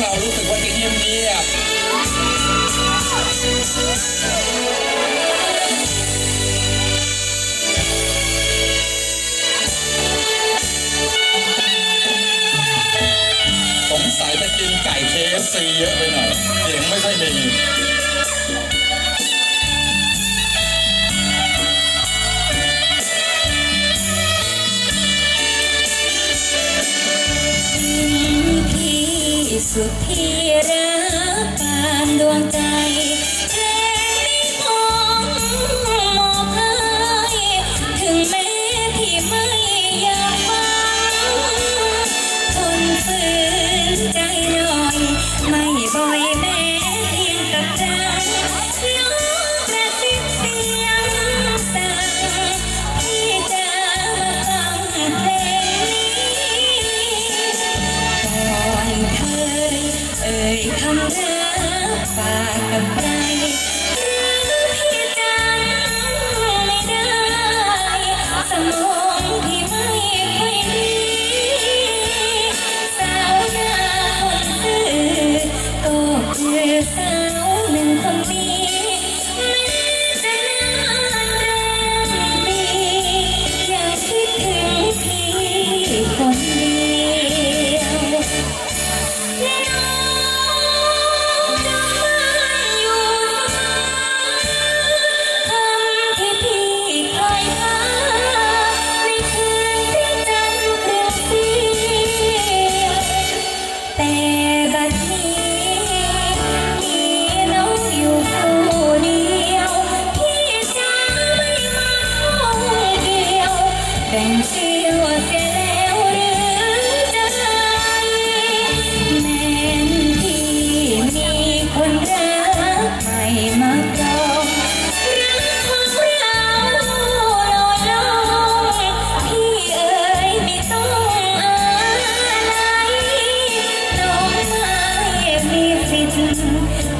เรารู้สึกว่าจะเงียบเงียบสงสัยจะกินไก่เคฟซีเยอะไปหน่อยเสียงไม่ใช่อยดี สุดที่รักปานดวงใจเพลงนี้คงมอบให้ถึงแม้ที่ไม่อยากฟังทนฝืนใจ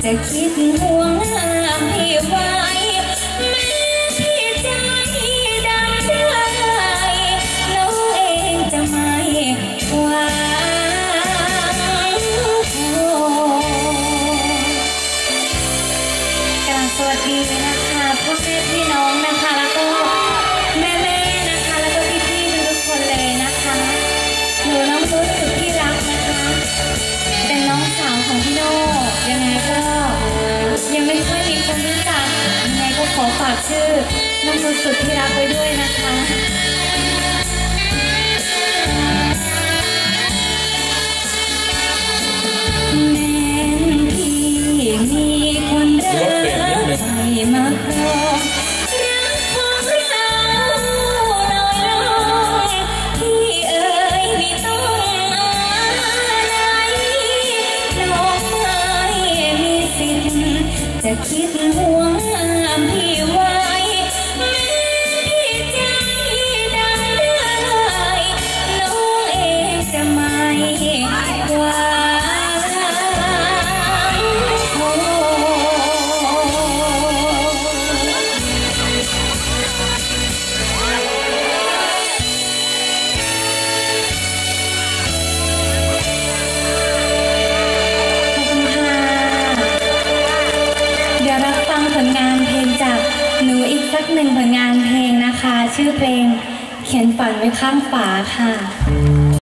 จะคิดห่วง สุดที่รักไปด้วยนะคะแม้พี่มีคนรักใจมาครองรักของเราองพี่เอ๋ยไม่ต้องอะไรน้องไม่สิทนจะคิดหัว หนึ่งผลงานเพลงนะคะ ชื่อเพลงเขียนฝันไว้ข้างฝาค่ะ